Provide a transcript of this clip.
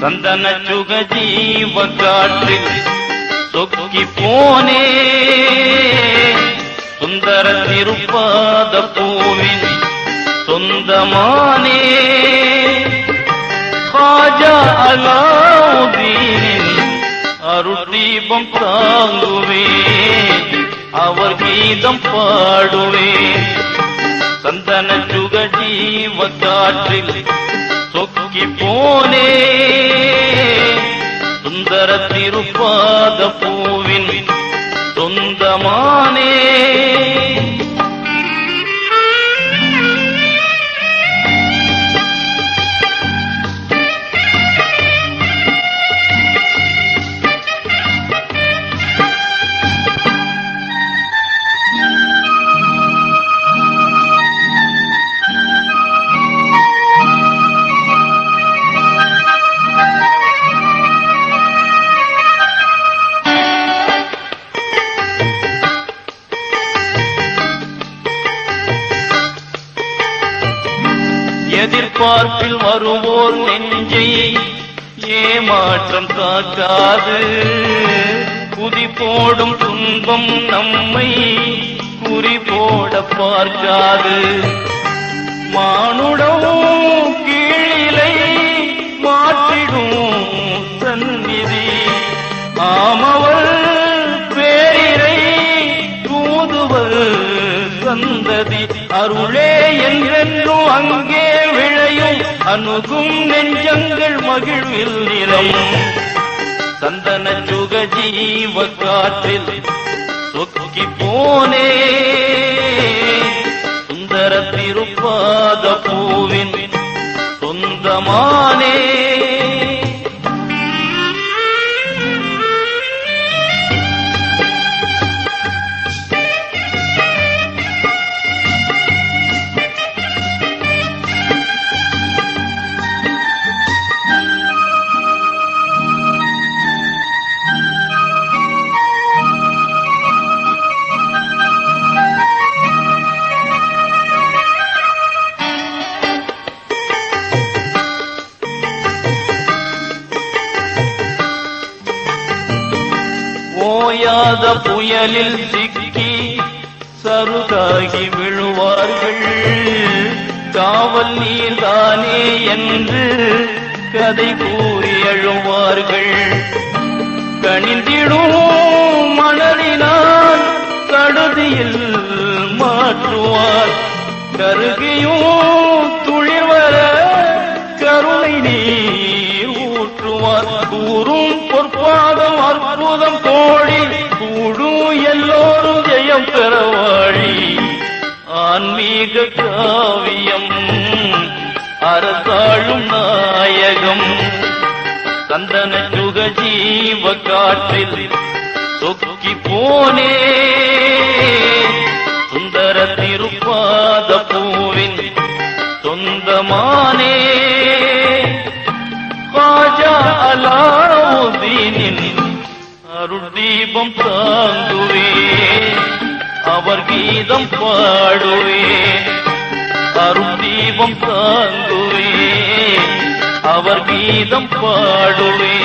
சந்தன சுக ஜீவ காற்றில் சொக்கி போனே. சுந்தர திருப்பாத பூவின் சொந்தமானே. காஜா அலாவுதீனின் அருள்தீபம் தாங்குவேன் அவர் கீதம் பாடுவேன் சந்தன சுக ஜீவ காற்றில் நோக்கி போனே. சுந்தர திருப்பாத எதிர்பார்ப்பில் வருவோர் நெஞ்சை ஏமாற்றம் காக்காது. குதி போடும் துன்பம் நம்மை குறி போட பார்க்காது. மானுடமும் கீழிலை மாற்றிடும் சந்நிதி ஆமவள் அருளே என்றென்றும் அங்கே விளையும். அணுகும் நெஞ்சங்கள் மகிழ்வில் நிறையும் சந்தன சுக ஜீவ காற்றில் சொக்கி போனே. சுந்தர திருப்பாத பூவின் சொந்தமா ஓயாத புயலில் சிக்கி சருகாகி விழுவார்கள். காவல் நீர்தானே என்று கதை கூறி எழுவார்கள். கணிந்திடும் மணலினால் கடுதியில் மாற்றுவார். கருகியும் பெறவாழி ஆன்மீக காவியம் அரசாளும் நாயகம். சந்தன சுக ஜீவ காற்றில் சொக்கி போனே. சுந்தர திருப்பாத பூவின் சொந்தமானே. காஜா அலாவுதீனின் அருள்தீபம் தாங்குவே அவர் கீதம் பாடுவே அருள்தீபம் தாங்குவே. அவர் கீதம் பாடுவே.